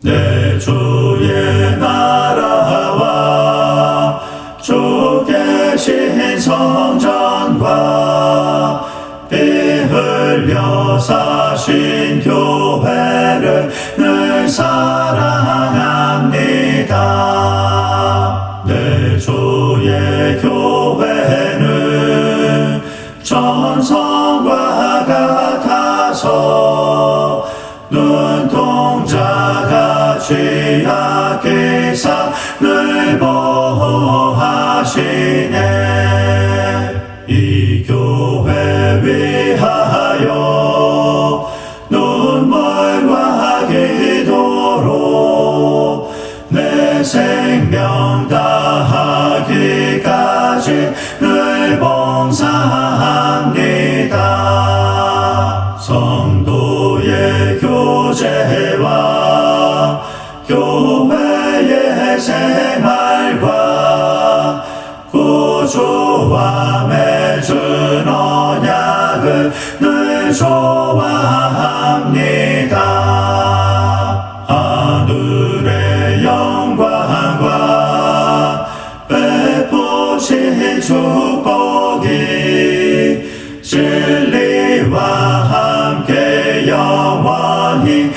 내 주의 나라와 주 계신 성전과 피 흘려 사신 교회를 늘 사랑합니다. 내 주의 교회는 전성과 같아서 눈동자가 취약해서 늘 보호하시네 이 교회 위하여 눈물과 기도로 내 생명 다하기까지 늘 봉사합니다. 성도의 교제와 생활과 구주와 맺은 언약을 늘 좋아합니다. 하늘의 영광과 베푸신 축복이 진리와 함께 영원히